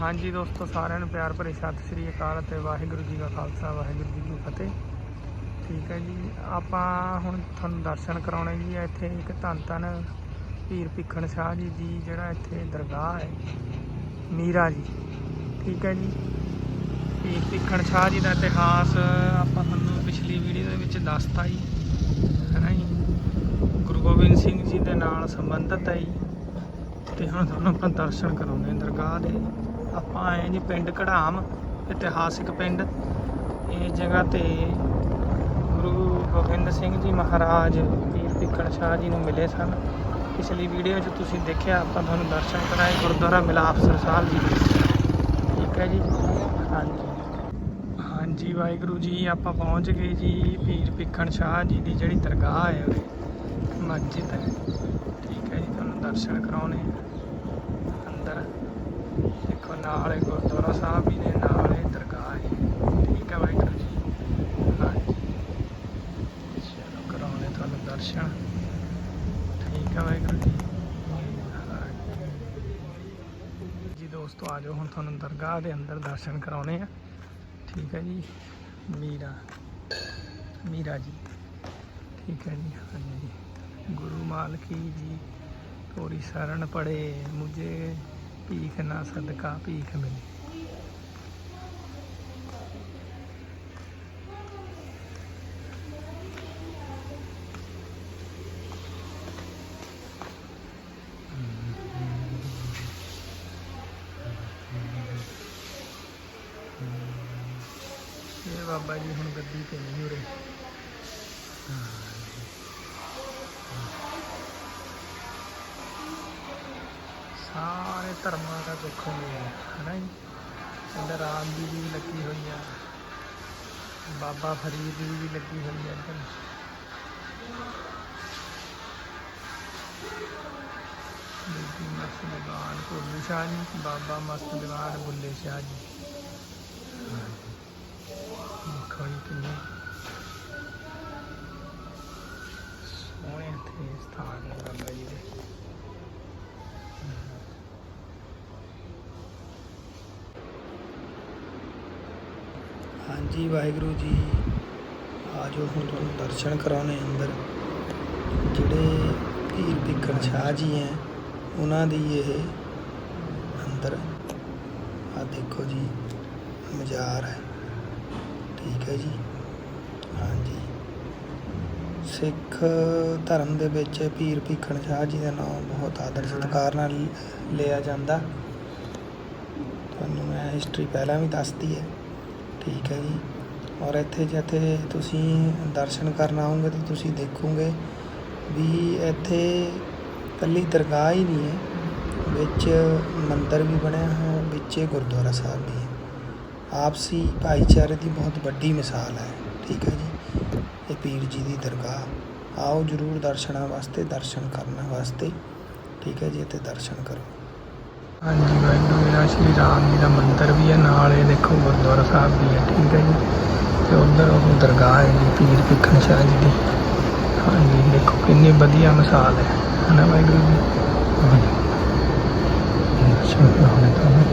ਹਾਂਜੀ ਦੋਸਤੋ, ਸਾਰਿਆਂ ਨੂੰ ਪਿਆਰ ਭਰੀ ਸਤਿ ਸ੍ਰੀ ਅਕਾਲ ਅਤੇ ਵਾਹਿਗੁਰੂ ਜੀ ਕਾ ਖਾਲਸਾ, ਵਾਹਿਗੁਰੂ ਜੀ ਕੀ ਫਤਿਹ। ਠੀਕ ਹੈ ਜੀ, ਆਪਾਂ ਹੁਣ ਤੁਹਾਨੂੰ ਦਰਸ਼ਨ ਕਰਾਉਣੇ ਜੀ। ਇੱਥੇ ਇੱਕ ਧੰਨ ਧੰਨ ਪੀਰ ਭਿੱਖਣ ਸ਼ਾਹ ਜੀ ਦੀ ਜਿਹੜਾ ਇੱਥੇ ਦਰਗਾਹ ਹੈ, ਮੀਰਾ ਜੀ। ਠੀਕ ਹੈ ਜੀ ਪੀਰ ਭਿੱਖਣ ਸ਼ਾਹ ਜੀ ਦਾ ਇਤਿਹਾਸ ਆਪਾਂ ਤੁਹਾਨੂੰ ਪਿਛਲੀ ਵੀਡੀਓ ਦੇ ਵਿੱਚ ਦੱਸਤਾ ਜੀ। ਹੈ ਨਾ ਜੀ, ਗੁਰੂ ਗੋਬਿੰਦ ਸਿੰਘ ਜੀ ਦੇ ਨਾਲ ਸੰਬੰਧਿਤ ਹੈ ਜੀ। ਤੇ ਹੁਣ ਤੁਹਾਨੂੰ ਆਪਾਂ ਦਰਸ਼ਨ ਕਰਾਉਂਦੇ ਦਰਗਾਹ ਦੇ। ਆਪਾਂ ਆਏ ਜੀ ਪਿੰਡ ਕਢਾਮ, ਇਤਿਹਾਸਿਕ ਪਿੰਡ। ਇਹ ਜਗ੍ਹਾ ਤੇ ਗੁਰੂ ਗੋਬਿੰਦ ਸਿੰਘ ਜੀ ਮਹਾਰਾਜ ਪੀਰ ਭਿੱਖਣ ਸ਼ਾਹ ਜੀ ਨੂੰ ਮਿਲੇ ਸਨ। ਪਿਛਲੀ ਵੀਡੀਓ 'ਚ ਤੁਸੀਂ ਦੇਖਿਆ, ਆਪਾਂ ਤੁਹਾਨੂੰ ਦਰਸ਼ਨ ਕਰਾਏ, ਗੁਰਦੁਆਰਾ ਮਿਲਾਪਸਰ ਸਾਹਿਬ ਜੀ ਠੀਕ ਹੈ ਜੀ? ਹਾਂਜੀ। ਹਾਂਜੀ, ਵਾਹਿਗੁਰੂ ਜੀ, ਆਪਾਂ ਪਹੁੰਚ ਗਏ ਜੀ ਪੀਰ ਭਿੱਖਣ ਸ਼ਾਹ ਜੀ ਦੀ ਜਿਹੜੀ ਦਰਗਾਹ ਹੈ ਉਰੇ, ਮਸਜਿਦ। ਹੈ ਠੀਕ ਹੈ ਜੀ, ਤੁਹਾਨੂੰ ਦਰਸ਼ਨ ਕਰਾਉਣੇ ਅੰਦਰ ਦੇਖੋ ਨਾਲ ਹੀ ਗੁਰਦੁਆਰਾ ਸਾਹਿਬ ਵੀ ਨੇ, ਨਾਲ ਹੀ ਦਰਗਾਹ ਹੈ ਠੀਕ ਹੈ ਵਾਹਿਗੁਰੂ ਜੀ? ਹਾਂਜੀ। ਚਲੋ ਕਰਾਉਣੇ ਤੁਹਾਨੂੰ ਦਰਸ਼ਨ। ਠੀਕ ਹੈ ਵਾਹਿਗੁਰੂ ਜੀ। ਜੀ ਦੋਸਤੋ, ਆ ਜਾਓ, ਹੁਣ ਤੁਹਾਨੂੰ ਦਰਗਾਹ ਦੇ ਅੰਦਰ ਦਰਸ਼ਨ ਕਰਾਉਣੇ ਆ ਠੀਕ ਹੈ ਜੀ? ਮੀਰਾ। ਮੀਰਾ ਜੀ। ਠੀਕ ਹੈ ਜੀ? ਹਾਂਜੀ। ਗੁਰੂ ਮਾਲਕੀ ਜੀ, ਤੋਰੀ ਸ਼ਰਨ ਪੜੇ, ਮੁਝੇ ਭੀਖ ਨਾ ਸਦਕਾ ਭੀਖ ਮਿਲੇ। ਇਹ ਬਾਬਾ ਜੀ ਹੁਣ ਗੱਡੀ ਤੇ ਨਹੀਂ ਉਰੇ। ਸਾਰੇ ਧਰਮਾਂ ਦਾ ਦੇਖੋਗੇ ਹੈ ਨਾ ਜੀ ਇੱਧਰ ਰਾਮ ਦੀ ਵੀ ਲੱਗੀ ਹੋਈ ਆ ਬਾਬਾ ਫਰੀਦ ਦੀ ਵੀ ਲੱਗੀ ਹੋਈ ਆ ਇੱਧਰ ਬੀਬੀ ਮਸਤ ਦੀਵਾਨ ਭੁੱਲੇ ਸ਼ਾਹ ਜੀ ਬਾਬਾ ਮਸਤ ਦੀਵਾਨ ਬੁੱਲੇ ਸ਼ਾਹ ਜੀ ਦੇਖੋ ਜੀ ਕਿੰਨੇ ਸੋਹਣੇ ਇੱਥੇ ਸਥਾਨ ਨੇ ਬਾਬਾ ਜੀ ਦੇ ਹਾਂਜੀ, ਵਾਹਿਗੁਰੂ ਜੀ। ਆਜੋ ਹੁਣ ਤੁਹਾਨੂੰ ਦਰਸ਼ਨ ਕਰਾਉਣੇ ਅੰਦਰ। ਜਿਹੜੇ ਪੀਰ ਭਿੱਖਣ ਸ਼ਾਹ ਜੀ ਹੈ, ਉਹਨਾਂ ਦੀ ਇਹ ਅੰਦਰ। ਆ ਦੇਖੋ ਜੀ, ਮਜ਼ਾਰ ਹੈ। ਠੀਕ ਹੈ ਜੀ। ਹਾਂਜੀ। ਸਿੱਖ ਧਰਮ ਦੇ ਵਿੱਚ ਪੀਰ ਭਿੱਖਣ ਸ਼ਾਹ ਜੀ ਦਾ ਨਾਮ ਬਹੁਤ ਆਦਰ ਸਤਿਕਾਰ ਨਾਲ ਲਿਆ ਜਾਂਦਾ। ਤੁਹਾਨੂੰ ਮੈਂ ਹਿਸਟਰੀ ਪਹਿਲਾਂ ਵੀ ਦੱਸਦੀ ਹੈ। ਠੀਕ ਹੈ ਜੀ। ਔਰ ਇੱਥੇ ਜਿੱਥੇ ਤੁਸੀਂ ਦਰਸ਼ਨ ਕਰਨ ਆਓਗੇ ਤਾਂ ਤੁਸੀਂ ਦੇਖੋਗੇ ਵੀ ਇੱਥੇ ਕੱਲੀ ਦਰਗਾਹ ਹੀ ਨਹੀਂ ਹੈ, ਵਿੱਚ ਮੰਦਿਰ ਵੀ ਬਣਿਆ ਹੈ ਵਿੱਚ ਗੁਰਦੁਆਰਾ ਸਾਹਿਬ ਵੀ ਹੈ। ਆਪਸੀ ਭਾਈਚਾਰੇ ਦੀ ਬਹੁਤ ਵੱਡੀ ਮਿਸਾਲ ਹੈ, ਠੀਕ ਹੈ ਜੀ। ਇਹ ਪੀਰ ਜੀ ਦੀ ਦਰਗਾਹ। ਆਓ ਜਰੂਰ ਦਰਸ਼ਨਾਂ ਵਾਸਤੇ, ਦਰਸ਼ਨ ਕਰਨ ਵਾਸਤੇ, ਠੀਕ ਹੈ ਜੀ, ਇੱਥੇ ਦਰਸ਼ਨ ਕਰੋ। ਹਾਂਜੀ ਵਾਹਿਗੁਰੂ ਮੇਰਾ ਸ਼੍ਰੀ ਰਾਮ ਜੀ ਦਾ ਮੰਦਿਰ ਵੀ ਹੈ, ਨਾਲ ਇਹ ਦੇਖੋ ਗੁਰਦੁਆਰਾ ਸਾਹਿਬ ਵੀ ਹੈ, ਠੀਕ ਹੈ ਜੀ। ਤੇ ਉਧਰ ਉਹ ਦਰਗਾਹ ਹੈ ਜੀ, ਪੀਰ ਭਿੱਖਣ ਸ਼ਾਹ ਜੀ ਦੀ। ਹਾਂਜੀ, ਦੇਖੋ ਕਿੰਨੀ ਵਧੀਆ ਮਿਸਾਲ ਹੈ, ਹਨਾ ਵਾਹਿਗੁਰੂ ਜੀ? ਅੱਛਾ ਦਰਸ਼ਨ ਕਰਾਉਣੇ ਤੁਹਾਨੂੰ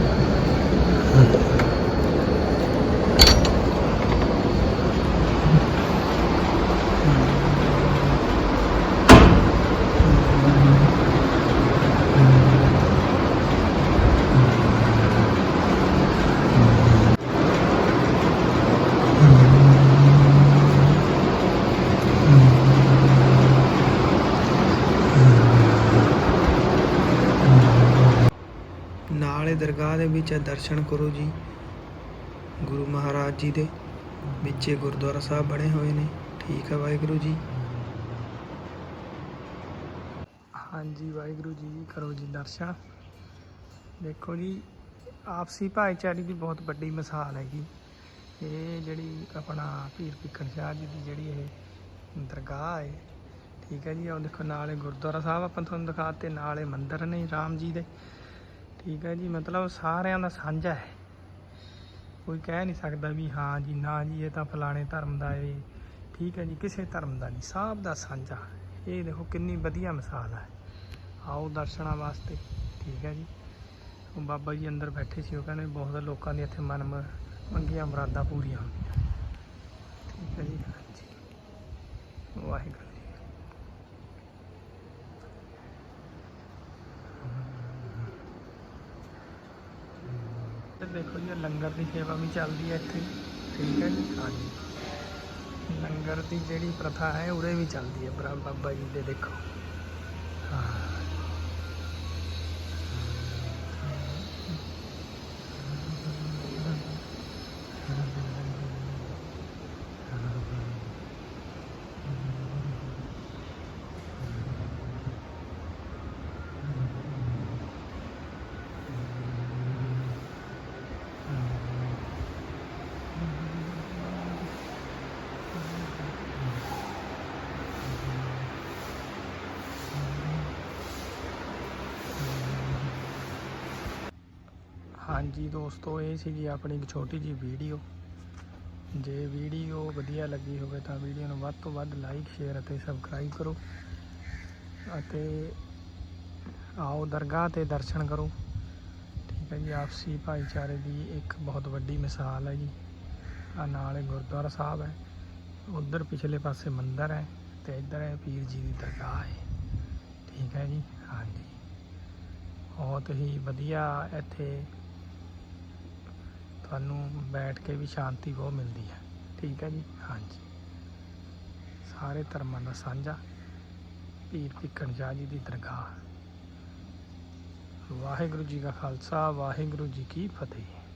ਨਾਲੇ ਦਰਗਾਹ ਦੇ ਵਿੱਚ ਦਰਸ਼ਨ ਕਰੋ ਜੀ। ਗੁਰੂ ਮਹਾਰਾਜ ਜੀ ਦੇ ਵਿੱਚੇ ਗੁਰਦੁਆਰਾ ਸਾਹਿਬ ਬਣੇ ਹੋਏ ਨੇ। ਠੀਕ ਹੈ ਵਾਹਿਗੁਰੂ ਜੀ। ਹਾਂਜੀ ਵਾਹਿਗੁਰੂ ਜੀ, ਕਰੋ ਜੀ ਦਰਸ਼ਨ। ਦੇਖੋ ਜੀ, ਆਪਸੀ ਭਾਈਚਾਰੇ ਦੀ ਬਹੁਤ ਵੱਡੀ ਮਿਸਾਲ ਹੈਗੀ। ਇਹ ਜਿਹੜੀ ਆਪਣਾ ਪੀਰ ਭਿੱਖਣ ਸ਼ਾਹ ਜੀ ਦੀ ਜਿਹੜੀ ਇਹ ਦਰਗਾਹ ਹੈ, ਠੀਕ ਹੈ ਜੀ, ਉਹ ਦੇਖੋ ਨਾਲੇ ਗੁਰਦੁਆਰਾ ਸਾਹਿਬ ਆਪਾਂ ਤੁਹਾਨੂੰ ਦਿਖਾਤੇ ਨਾਲੇ ਮੰਦਿਰ ਨੇ ਰਾਮ ਜੀ ਦੇ। ਠੀਕ ਹੈ ਜੀ, ਮਤਲਬ ਸਾਰਿਆਂ ਦਾ ਸਾਂਝਾ ਹੈ। ਕੋਈ ਕਹਿ ਨਹੀਂ ਸਕਦਾ ਵੀ ਹਾਂ ਜੀ, ਨਾ ਜੀ, ਇਹ ਤਾਂ ਫਲਾਣੇ ਧਰਮ ਦਾ ਏ। ਠੀਕ ਹੈ ਜੀ, ਕਿਸੇ ਧਰਮ ਦਾ ਨਹੀਂ, ਸਭ ਦਾ ਸਾਂਝਾ ਇਹ ਦੇਖੋ ਕਿੰਨੀ ਵਧੀਆ ਮਿਸਾਲ ਹੈ। ਆਓ ਦਰਸ਼ਨਾਂ ਵਾਸਤੇ। ਠੀਕ ਹੈ ਜੀ। ਉਹ ਬਾਬਾ ਜੀ ਅੰਦਰ ਬੈਠੇ ਸੀ, ਉਹ ਕਹਿੰਦੇ ਬਹੁਤ ਲੋਕਾਂ ਦੀ ਇੱਥੇ ਮਨ ਮੰਗੀਆਂ ਮੁਰਾਦਾਂ ਪੂਰੀਆਂ ਹੁੰਦੀਆਂ। ਠੀਕ ਹੈ ਜੀ, ਹਾਂਜੀ। ਵਾਹਿਗੁਰੂ। ਦੇਖੋ ਜੀ ਲੰਗਰ ਦੀ ਸੇਵਾ ਵੀ ਚੱਲਦੀ ਹੈ ਇੱਥੇ। ਠੀਕ ਹੈ ਜੀ? ਹਾਂਜੀ। ਲੰਗਰ ਦੀ ਜਿਹੜੀ ਪ੍ਰਥਾ ਹੈ ਉਰੇ ਵੀ ਚੱਲਦੀ ਹੈ ਬਰਾ ਬਾਬਾ ਜੀ ਦੇ ਦੇਖੋ ਹਾਂ ਹਾਂਜੀ ਦੋਸਤੋ, ਇਹ ਸੀਗੀ ਆਪਣੀ ਇੱਕ ਛੋਟੀ ਜੀ ਵੀਡੀਓ। ਜੇ ਵੀਡੀਓ ਵਧੀਆ ਲੱਗੀ ਹੋਵੇ ਤਾਂ ਵੀਡੀਓ ਨੂੰ ਵੱਧ ਤੋਂ ਵੱਧ ਲਾਈਕ ਸ਼ੇਅਰ ਅਤੇ ਸਬਸਕ੍ਰਾਈਬ ਕਰੋ ਅਤੇ ਆਓ ਦਰਗਾਹ ਤੇ ਦਰਸ਼ਨ ਕਰੋ। ਠੀਕ ਹੈ ਜੀ, ਆਪਸੀ ਭਾਈਚਾਰੇ ਦੀ ਇੱਕ ਬਹੁਤ ਵੱਡੀ ਮਿਸਾਲ ਹੈ ਜੀ। ਆ ਨਾਲ ਗੁਰਦੁਆਰਾ ਸਾਹਿਬ ਹੈ। ਉਧਰ ਪਿਛਲੇ ਪਾਸੇ ਮੰਦਿਰ ਹੈ ਤੇ ਇੱਧਰ ਹੈ ਪੀਰ ਜੀ ਦੀ ਦਰਗਾਹ ਹੈ। ਠੀਕ ਹੈ ਜੀ, ਹਾਂਜੀ। ਬਹੁਤ ਹੀ ਵਧੀਆ ਇੱਥੇ ਤੁਹਾਨੂੰ ਬੈਠ ਕੇ ਵੀ ਸ਼ਾਂਤੀ ਬਹੁਤ ਮਿਲਦੀ ਹੈ। ਠੀਕ ਹੈ ਜੀ? ਹਾਂਜੀ। ਸਾਰੇ ਧਰਮਾਂ ਦਾ ਸਾਂਝਾ। ਪੀਰ ਭਿੱਖਣ ਸ਼ਾਹ ਜੀ ਦੀ ਦਰਗਾਹ। ਵਾਹਿਗੁਰੂ ਜੀ ਕਾ ਖਾਲਸਾ, ਵਾਹਿਗੁਰੂ ਜੀ ਕੀ ਫਤਿਹ।